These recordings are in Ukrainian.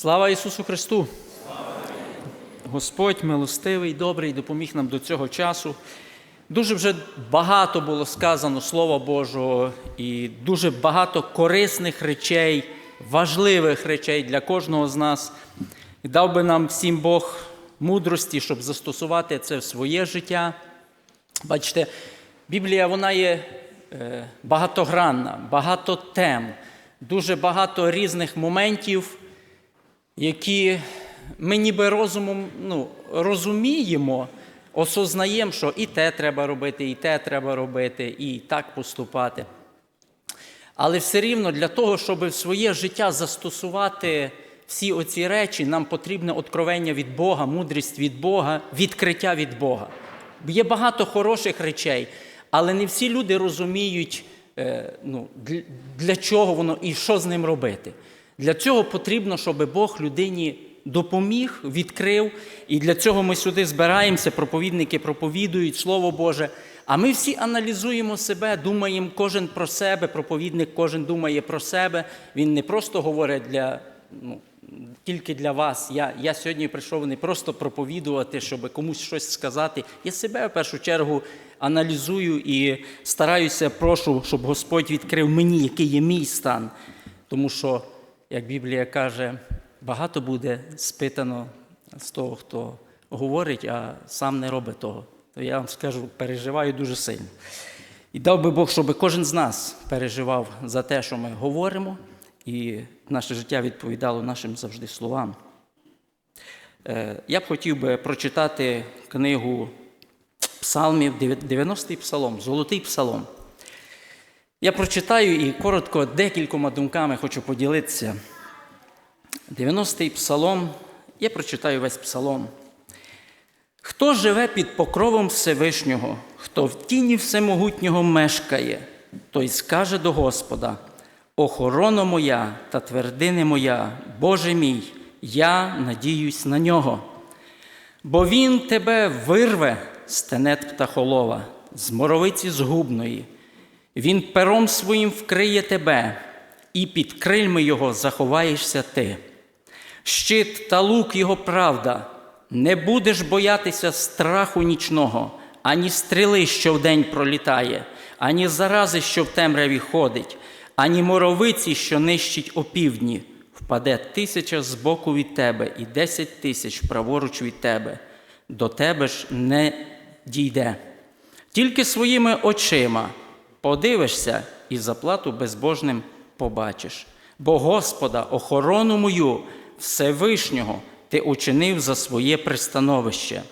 Слава Ісусу Христу! Господь милостивий, добрий, допоміг нам до цього часу. Дуже вже багато було сказано Слова Божого і дуже багато корисних речей, важливих речей для кожного з нас. Дав би нам всім Бог мудрості, щоб застосувати це в своє життя. Бачите, Біблія вона є е, багатогранна, багато тем, дуже багато різних моментів, які ми ніби розумом ну, розуміємо, осознаємо, що і те треба робити, і те треба робити, і так поступати. Але все рівно для того, щоб в своє життя застосувати всі оці речі, нам потрібне откровення від Бога, мудрість від Бога, відкриття від Бога. Є багато хороших речей, але не всі люди розуміють, е, ну, для, для чого воно і що з ним робити. Для цього потрібно, щоб Бог людині допоміг, відкрив. І для цього ми сюди збираємося, проповідники проповідують Слово Боже. А ми всі аналізуємо себе, думаємо кожен про себе, проповідник кожен думає про себе. Він не просто говорить для, ну, тільки для вас. Я, я сьогодні прийшов не просто проповідувати, щоб комусь щось сказати. Я себе в першу чергу аналізую і стараюся, прошу, щоб Господь відкрив мені, який є мій стан. Тому що, як Біблія каже, багато буде спитано з того, хто говорить, а сам не робить того. То я вам скажу, переживаю дуже сильно. І дав би Бог, щоб кожен з нас переживав за те, що ми говоримо, і наше життя відповідало нашим завжди словам. Е, Я б хотів би прочитати книгу Псалмів, 90-й псалом, Золотий псалом. Я прочитаю і коротко декількома думками хочу поділитися. 90-й псалом, я прочитаю весь псалом. Хто живе під покровом Всевишнього, хто в тіні Всемогутнього мешкає, той скаже до Господа: Охорона моя та твердине моя, Боже мій, я надіюсь на нього. Бо Він тебе вирве з тенет птахолова, з моровиці згубної. Він пером своїм вкриє тебе, і під крильми його заховаєшся ти. Щит та лук його правда, не будеш боятися страху нічного, ані стріли, що вдень пролітає, ані зарази, що в темряві ходить, ані моровиці, що нищить опівдні. Впаде тисяча збоку від тебе і десять тисяч праворуч від тебе, до тебе ж не дійде. Тільки своїми очима подивишся і заплату безбожним побачиш. Бо Господа, охорону мою, Всевишнього, ти учинив за своє пристановище.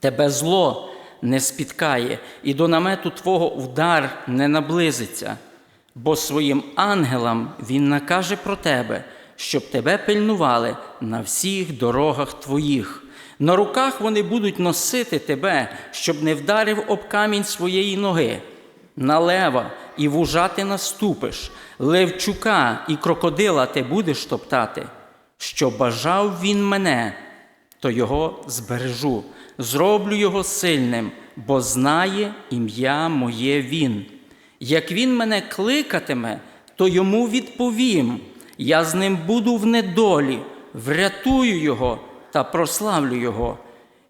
Тебе зло не спіткає, і до намету Твого удар не наблизиться, бо своїм ангелам Він накаже про тебе, щоб тебе пильнували на всіх дорогах твоїх. На руках вони будуть носити тебе, щоб не вдарив об камінь своєї ноги. На лева і вужати наступиш, левчука і крокодила ти будеш топтати. Що бажав він мене, то його збережу, зроблю його сильним, бо знає ім'я моє він. Як він мене кликатиме, то йому відповім. Я з ним буду в недолі, врятую його та прославлю його.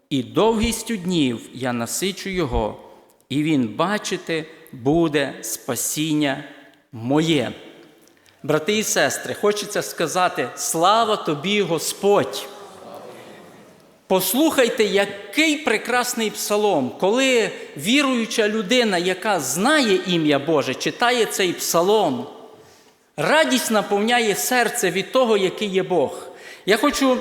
І довгістю днів я насичу його, і він, бачите, буде спасіння моє. Брати і сестри, хочеться сказати: слава тобі, Господь! Послухайте, який прекрасний псалом, коли віруюча людина, яка знає ім'я Боже, читає цей псалом, радість наповняє серце від того, який є Бог. Я хочу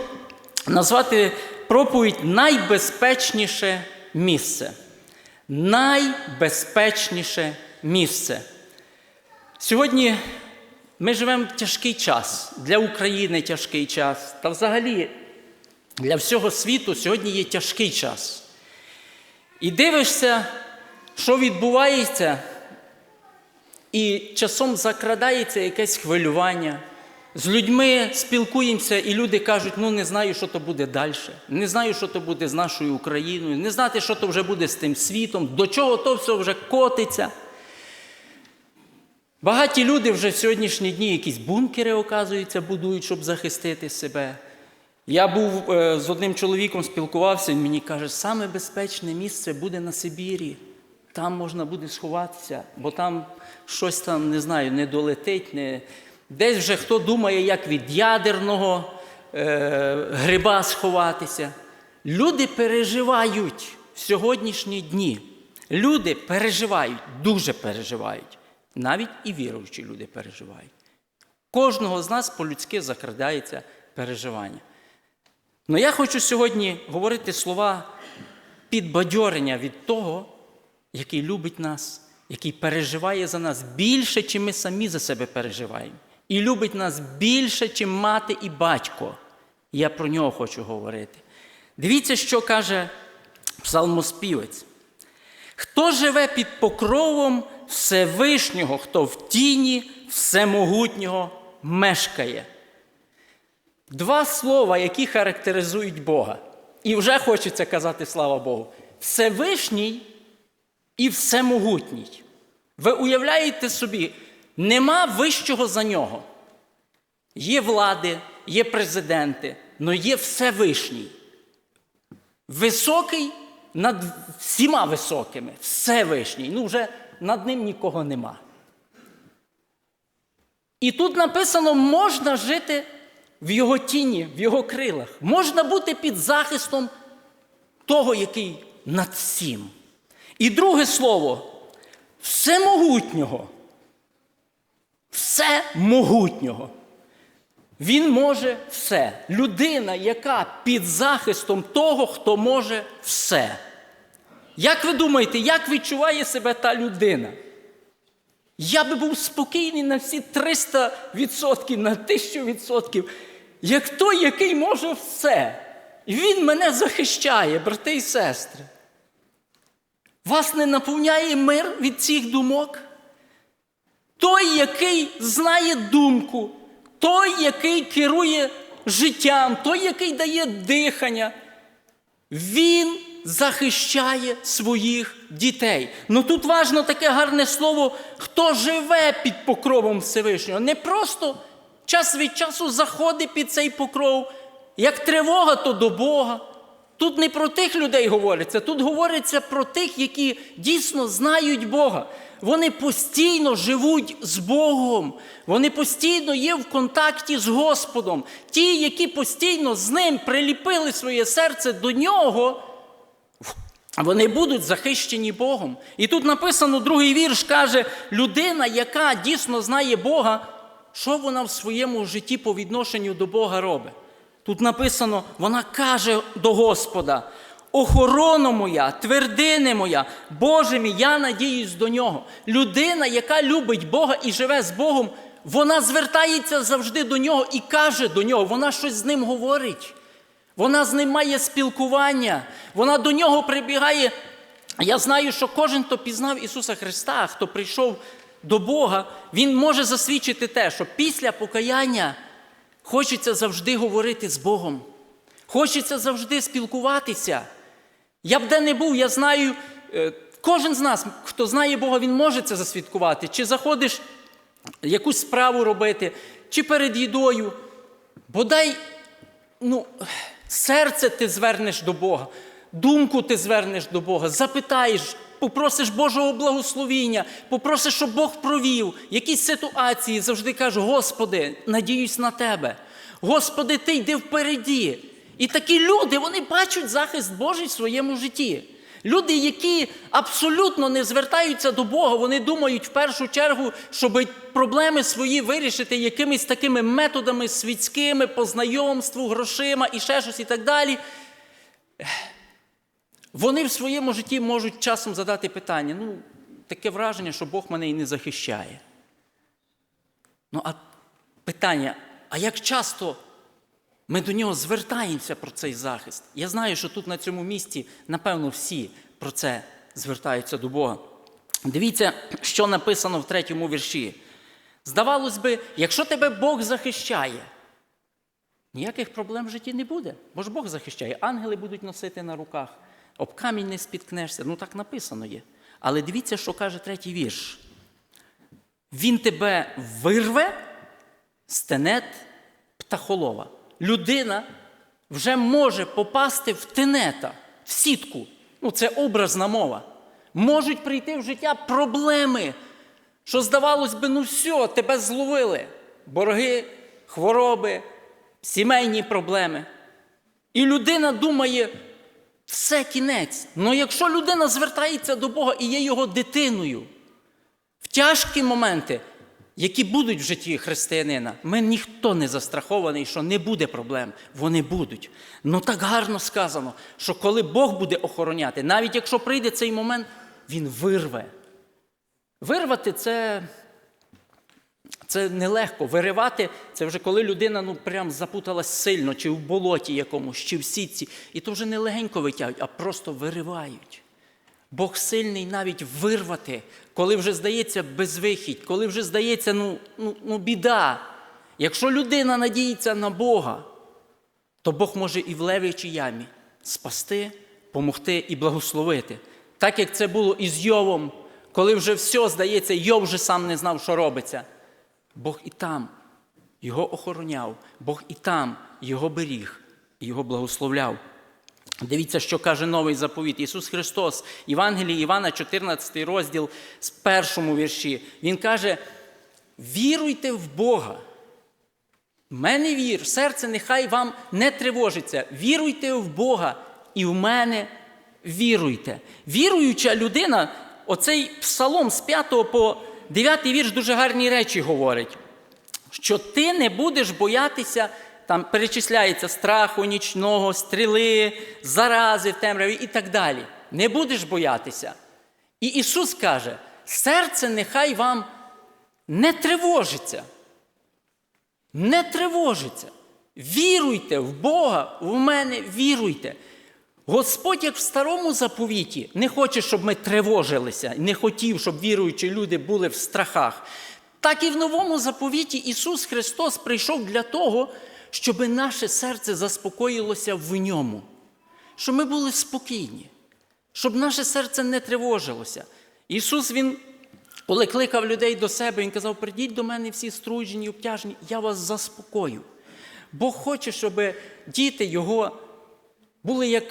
назвати проповідь найбезпечніше місце. Найбезпечніше місце. Сьогодні ми живемо в тяжкий час, для України тяжкий час, та взагалі для всього світу сьогодні є тяжкий час. І дивишся, що відбувається, і часом закрадається якесь хвилювання. З людьми спілкуємося, і люди кажуть, ну не знаю, що то буде далі, не знаю, що то буде з нашою Україною, не знати, що то вже буде з тим світом, до чого то все вже котиться. Багаті люди вже в сьогоднішні дні якісь бункери, оказується, будують, щоб захистити себе. Я був е, з одним чоловіком, спілкувався, він мені каже, саме безпечне місце буде на Сибірі. Там можна буде сховатися, бо там щось там, не знаю, не долетить. Не... Десь вже хто думає, як від ядерного е, гриба сховатися. Люди переживають в сьогоднішні дні. Люди переживають, дуже переживають. Навіть і віруючі люди переживають. Кожного з нас по-людськи закрадається переживання. Ну я хочу сьогодні говорити слова підбадьорення від того, який любить нас, який переживає за нас більше, чим ми самі за себе переживаємо. І любить нас більше, чим мати і батько. Я про нього хочу говорити. Дивіться, що каже псалмоспівець. Хто живе під покровом Всевишнього, хто в тіні Всемогутнього мешкає. Два слова, які характеризують Бога. І вже хочеться казати слава Богу. Всевишній і всемогутній. Ви уявляєте собі, нема вищого за нього. Є влади, є президенти, але є Всевишній. Високий над всіма високими, Всевишній. Ну, вже над ним нікого нема. І тут написано, можна жити в його тіні, в його крилах. Можна бути під захистом того, який над всім. І друге слово всемогутнього. Всемогутнього. Він може все. Людина, яка під захистом того, хто може все. Як ви думаєте, як відчуває себе та людина? Я би був спокійний на всі 300%, на 1000%, як той, який може все. І він мене захищає, брати і сестри. Вас не наповняє мир від цих думок? Той, який знає думку, той, який керує життям, той, який дає дихання, він захищає своїх дітей. Ну тут важно таке гарне слово, хто живе під покровом Всевишнього. Не просто час від часу заходить під цей покров, як тривога, то до Бога. Тут не про тих людей говориться, тут говориться про тих, які дійсно знають Бога. Вони постійно живуть з Богом, вони постійно є в контакті з Господом. Ті, які постійно з ним приліпили своє серце до нього, вони будуть захищені Богом. І тут написано другий вірш каже: людина, яка дійсно знає Бога, що вона в своєму житті по відношенню до Бога робить? Тут написано, вона каже до Господа: охорона моя, твердине моя, Боже мій, я надіюсь до нього. Людина, яка любить Бога і живе з Богом, вона звертається завжди до нього і каже до нього, вона щось з ним говорить. Вона з ним має спілкування, вона до нього прибігає. Я знаю, що кожен, хто пізнав Ісуса Христа, хто прийшов до Бога, він може засвідчити те, що після покаяння хочеться завжди говорити з Богом. Хочеться завжди спілкуватися. Я б де не був, я знаю, е, кожен з нас, хто знає Бога, він може це засвідкувати. Чи заходиш якусь справу робити, чи перед їдою. Бодай, ну, серце ти звернеш до Бога, думку ти звернеш до Бога, запитаєш, попросиш Божого благословіння, попросиш, щоб Бог провів якісь ситуації, завжди кажу, Господи, надіюсь на Тебе. Господи, Ти йди впереді. І такі люди, вони бачать захист Божий в своєму житті. Люди, які абсолютно не звертаються до Бога, вони думають в першу чергу, щоб проблеми свої вирішити якимись такими методами світськими, по знайомству, грошима і ще щось і так далі. Вони в своєму житті можуть часом задати питання: ну, таке враження, що Бог мене і не захищає. Ну, а питання: а як часто ми до нього звертаємося про цей захист? Я знаю, що тут на цьому місці, напевно, всі про це звертаються до Бога. Дивіться, що написано в третьому вірші. Здавалось би, якщо тебе Бог захищає, ніяких проблем в житті не буде, бо ж Бог захищає. Ангели будуть носити на руках, об камінь не спіткнешся. Ну так написано є. Але дивіться, що каже третій вірш. Він тебе вирве з тенет птахолова. Людина вже може попасти в тенета, в сітку. Ну, це образна мова. Можуть прийти в життя проблеми, що здавалось би, ну все, тебе зловили. Борги, хвороби, сімейні проблеми. І людина думає, все кінець. Ну якщо людина звертається до Бога і є його дитиною, в тяжкі моменти, які будуть в житті християнина, ми ніхто не застрахований, що не буде проблем. Вони будуть. Ну так гарно сказано, що коли Бог буде охороняти, навіть якщо прийде цей момент, Він вирве. Вирвати це, це нелегко. Виривати це вже коли людина ну, прям запуталась сильно, чи в болоті якомусь, чи в сітці. І то вже не легенько витягують, а просто виривають. Бог сильний навіть вирвати, коли вже здається безвихідь, коли вже здається, ну, ну, ну біда. Якщо людина надіється на Бога, то Бог може і в левичій ямі спасти, помогти і благословити. Так як це було із Йовом, коли вже все здається, Йов вже сам не знав, що робиться. Бог і там його охороняв, Бог і там його беріг, і його благословляв. Дивіться, що каже новий заповіт. Ісус Христос, Євангелії Івана, 14 розділ з першому вірші. Він каже: віруйте в Бога. В мене вір, серце нехай вам не тривожиться. Віруйте в Бога і в мене віруйте. Віруюча людина, оцей псалом з 5 по 9 вірш дуже гарні речі говорить, що ти не будеш боятися, там перечисляється страху нічного, стріли, зарази в темряві і так далі. Не будеш боятися. І Ісус каже: серце нехай вам не тривожиться. Не тривожиться. Віруйте в Бога, в мене віруйте. Господь, як в старому заповіті, не хоче, щоб ми тривожилися, не хотів, щоб віруючі люди були в страхах. Так і в новому заповіті Ісус Христос прийшов для того, щоб наше серце заспокоїлося в ньому, щоб ми були спокійні, щоб наше серце не тривожилося. Ісус, Він, коли кликав людей до себе, Він казав: прийдіть до мене всі струджені, обтяжені, я вас заспокою. Бог хоче, щоб діти Його були як,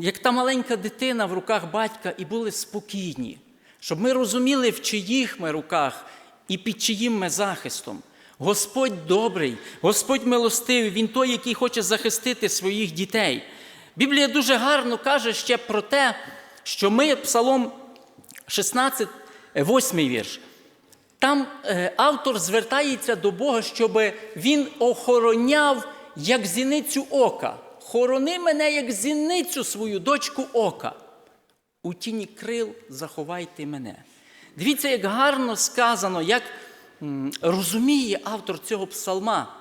як та маленька дитина в руках батька і були спокійні, щоб ми розуміли, в чиїх ми руках і під чиїм ми захистом. Господь добрий, Господь милостивий, Він той, який хоче захистити своїх дітей. Біблія дуже гарно каже ще про те, що ми, Псалом 16, 8 вірш. Там е, автор звертається до Бога, щоб він охороняв як зіницю ока. Хорони мене, як зіницю свою дочку ока. У тіні крил заховайте мене. Дивіться, як гарно сказано, як розуміє автор цього псалма.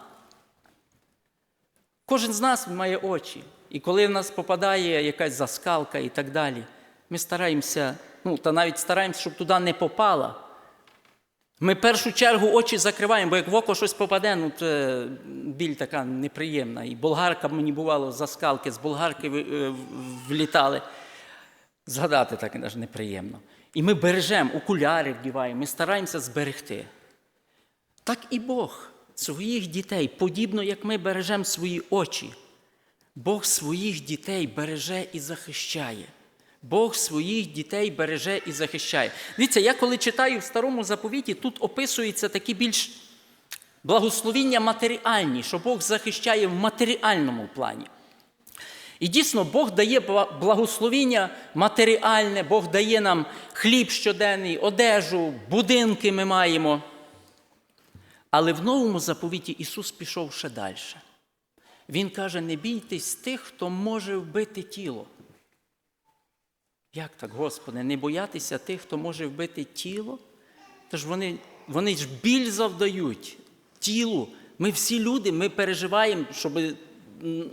Кожен з нас має очі. І коли в нас попадає якась заскалка і так далі, ми стараємося, ну, та навіть стараємося, щоб туди не попала. Ми в першу чергу очі закриваємо, бо як в око щось попаде, ну це біль така неприємна. І болгарка мені бувало заскалки, з болгарки е, влітали. Згадати так навіть неприємно. І ми бережемо, окуляри вдіваємо, ми стараємося зберегти. Так і Бог своїх дітей, подібно як ми бережемо свої очі. Бог своїх дітей береже і захищає. Бог своїх дітей береже і захищає. Дивіться, я коли читаю в старому заповіті, тут описуються такі більш благословіння матеріальні, що Бог захищає в матеріальному плані. І дійсно, Бог дає благословіння матеріальне, Бог дає нам хліб щоденний, одежу, будинки ми маємо. Але в новому заповіті Ісус пішов ще далі. Він каже: не бійтесь тих, хто може вбити тіло. Як так, Господи, не боятися тих, хто може вбити тіло? Тож вони, вони ж біль завдають тілу. Ми всі люди, ми переживаємо, щоб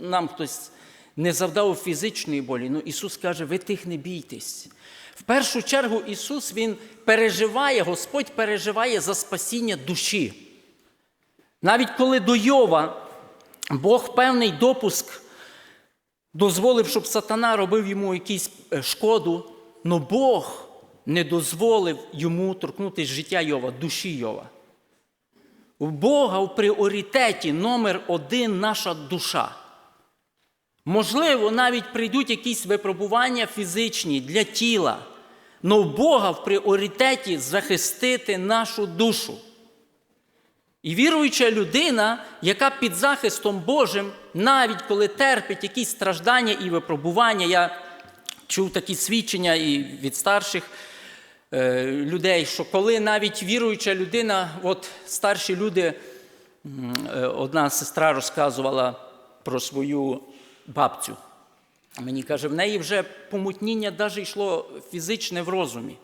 нам хтось не завдав фізичної болі. Ну, Ісус каже, ви тих не бійтесь. В першу чергу Ісус Він переживає, Господь переживає за спасіння душі. Навіть коли до Йова Бог певний допуск дозволив, щоб сатана робив йому якусь е, шкоду, но Бог не дозволив йому торкнутися життя Йова, душі Йова. У Бога в пріоритеті номер один наша душа. Можливо, навіть прийдуть якісь випробування фізичні для тіла, але в Бога в пріоритеті захистити нашу душу. І віруюча людина, яка під захистом Божим, навіть коли терпить якісь страждання і випробування, я чув такі свідчення і від старших е, людей, що коли навіть віруюча людина, от старші люди, е, одна сестра розказувала про свою бабцю. Мені каже, в неї вже помутніння навіть йшло фізичне в розумі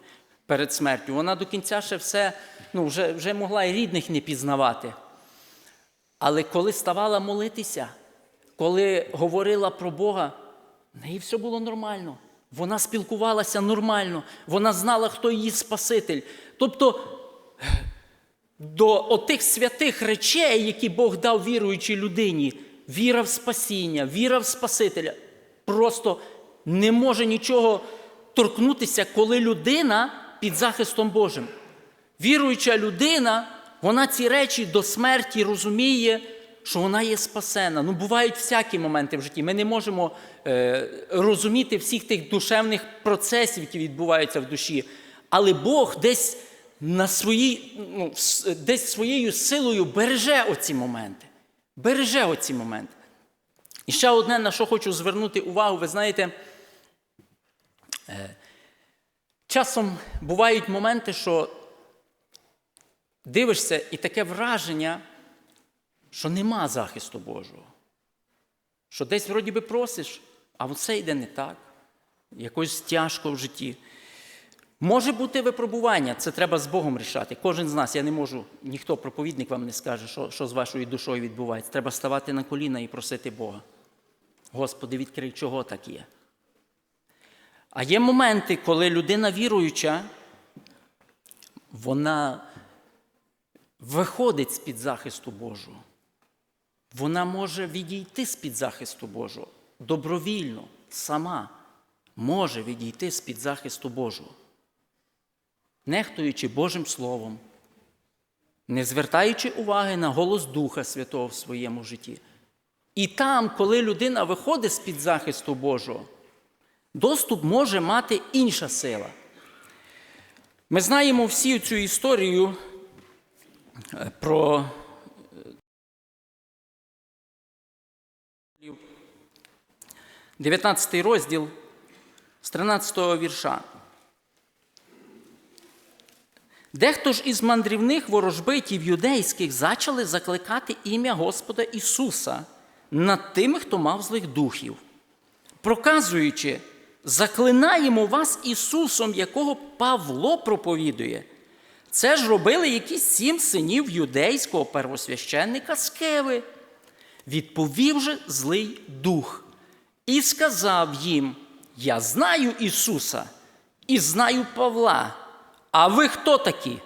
перед смертю. Вона до кінця ще все, ну, вже, вже могла і рідних не пізнавати. Але коли ставала молитися, коли говорила про Бога, в неї все було нормально. Вона спілкувалася нормально, вона знала, хто її Спаситель. Тобто до отих святих речей, які Бог дав віруючій людині, віра в спасіння, віра в Спасителя, просто не може нічого торкнутися, коли людина під захистом Божим. Віруюча людина, вона ці речі до смерті розуміє, що вона є спасена. Ну, бувають всякі моменти в житті. Ми не можемо е, розуміти всіх тих душевних процесів, які відбуваються в душі. Але Бог десь на свої, ну, десь своєю силою береже оці моменти. Береже оці моменти. І ще одне, на що хочу звернути увагу, ви знаєте, е, часом бувають моменти, що дивишся, і таке враження, що нема захисту Божого. Що десь вроді би просиш, а все йде не так, якось тяжко в житті. Може бути випробування, це треба з Богом рішати. Кожен з нас, я не можу, ніхто проповідник вам не скаже, що, що з вашою душою відбувається. Треба ставати на коліна і просити Бога. Господи, відкрий, чого так є. А є моменти, коли людина віруюча, вона виходить з-під захисту Божого. Вона може відійти з-під захисту Божого. Добровільно, сама може відійти з-під захисту Божого. Нехтуючи Божим Словом, не звертаючи уваги на голос Духа Святого в своєму житті. І там, коли людина виходить з-під захисту Божого, доступ може мати інша сила. Ми знаємо всі цю історію е, про 19 розділ з 13 вірша. Дехто ж із мандрівних ворожбитів юдейських зачали закликати ім'я Господа Ісуса над тими, хто мав злих духів, проказуючи, заклинаємо вас Ісусом, якого Павло проповідує. Це ж робили якісь сім синів юдейського первосвященника Скеви. Відповів же злий дух і сказав їм: Я знаю Ісуса і знаю Павла. А ви хто такі?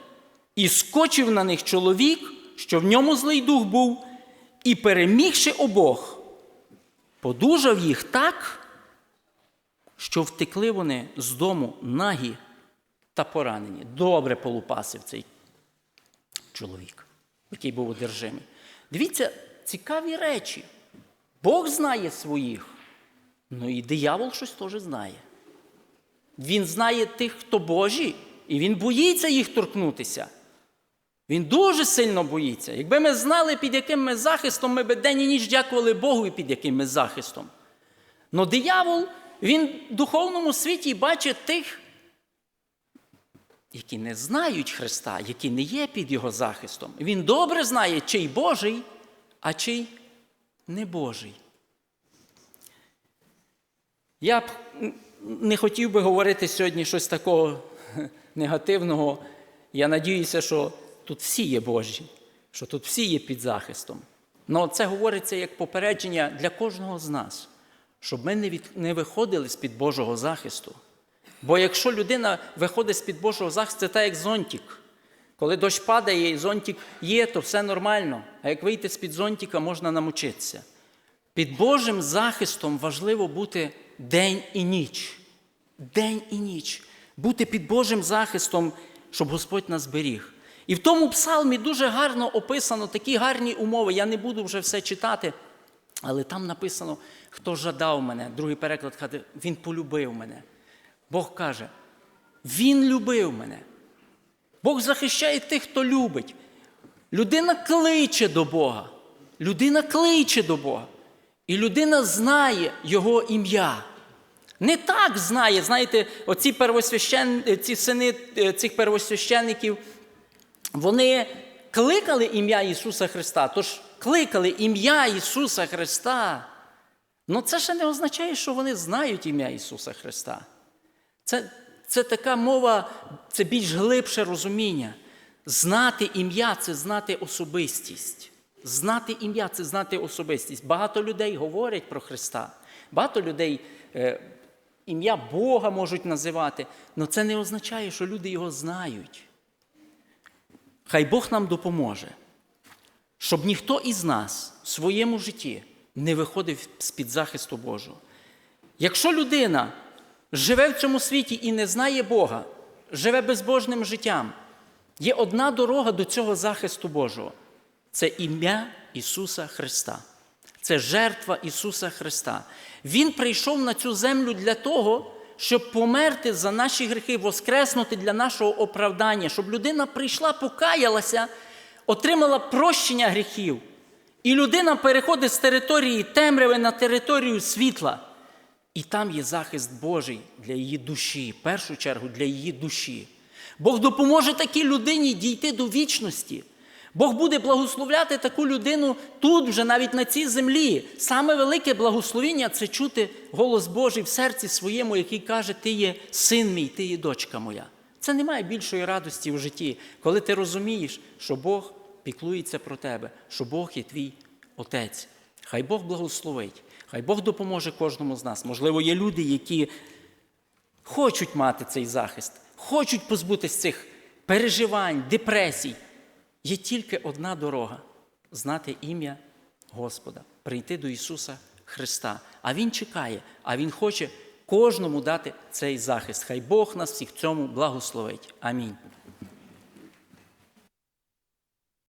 І скочив на них чоловік, що в ньому злий дух був, і, перемігши обох, подужав їх так, що втекли вони з дому нагі та поранені. Добре полупасив цей чоловік, який був одержимий. Дивіться, цікаві речі. Бог знає своїх, ну і диявол щось теж знає. Він знає тих, хто Божі, і він боїться їх торкнутися. Він дуже сильно боїться. Якби ми знали, під яким ми захистом, ми б день і ніч дякували Богу, і під яким ми захистом. Но диявол, він в духовному світі бачить тих, які не знають Христа, які не є під Його захистом. Він добре знає, чий Божий, а чий не Божий. Я б не хотів би говорити сьогодні щось такого негативного. Я надіюся, що тут всі є Божі, що тут всі є під захистом. Але це говориться як попередження для кожного з нас, щоб ми не, від... не виходили з-під Божого захисту. Бо якщо людина виходить з-під Божого захисту, це так як зонтик. Коли дощ падає і зонтик є, то все нормально. А як вийти з-під зонтика, можна намочитися. Під Божим захистом важливо бути день і ніч. День і ніч. бути під Божим захистом, щоб Господь нас беріг. І в тому псалмі дуже гарно описано такі гарні умови. Я не буду вже все читати, але там написано, хто жадав мене. Другий переклад каже, він полюбив мене. Бог каже, Він любив мене. Бог захищає тих, хто любить. Людина кличе до Бога. Людина кличе до Бога. І людина знає Його ім'я. Не так знає, знаєте, оці первосвящен... ці сини е, цих первосвященників, вони кликали ім'я Ісуса Христа. Тож кликали ім'я Ісуса Христа. Ну це ще не означає, що вони знають ім'я Ісуса Христа. Це, це така мова, це більш глибше розуміння. Знати ім'я це знати особистість. Знати ім'я це знати особистість. Багато людей говорять про Христа. Багато людей е, ім'я Бога можуть називати, але це не означає, що люди його знають. Хай Бог нам допоможе, щоб ніхто із нас в своєму житті не виходив з-під захисту Божого. Якщо людина живе в цьому світі і не знає Бога, живе безбожним життям, є одна дорога до цього захисту Божого це ім'я Ісуса Христа. Це жертва Ісуса Христа. Він прийшов на цю землю для того, щоб померти за наші гріхи, воскреснути для нашого оправдання, щоб людина прийшла, покаялася, отримала прощення гріхів. І людина переходить з території темряви на територію світла. І там є захист Божий для її душі, в першу чергу для її душі. Бог допоможе такій людині дійти до вічності. Бог буде благословляти таку людину тут, вже навіть на цій землі. Саме велике благословіння це чути голос Божий в серці своєму, який каже: Ти є син мій, ти є дочка моя. Це немає більшої радості в житті, коли ти розумієш, що Бог піклується про тебе, що Бог є твій Отець. Хай Бог благословить, хай Бог допоможе кожному з нас. Можливо, є люди, які хочуть мати цей захист, хочуть позбутися цих переживань, депресій. Є тільки одна дорога знати ім'я Господа, прийти до Ісуса Христа. А Він чекає, а Він хоче кожному дати цей захист. Хай Бог нас всіх цьому благословить. Амінь.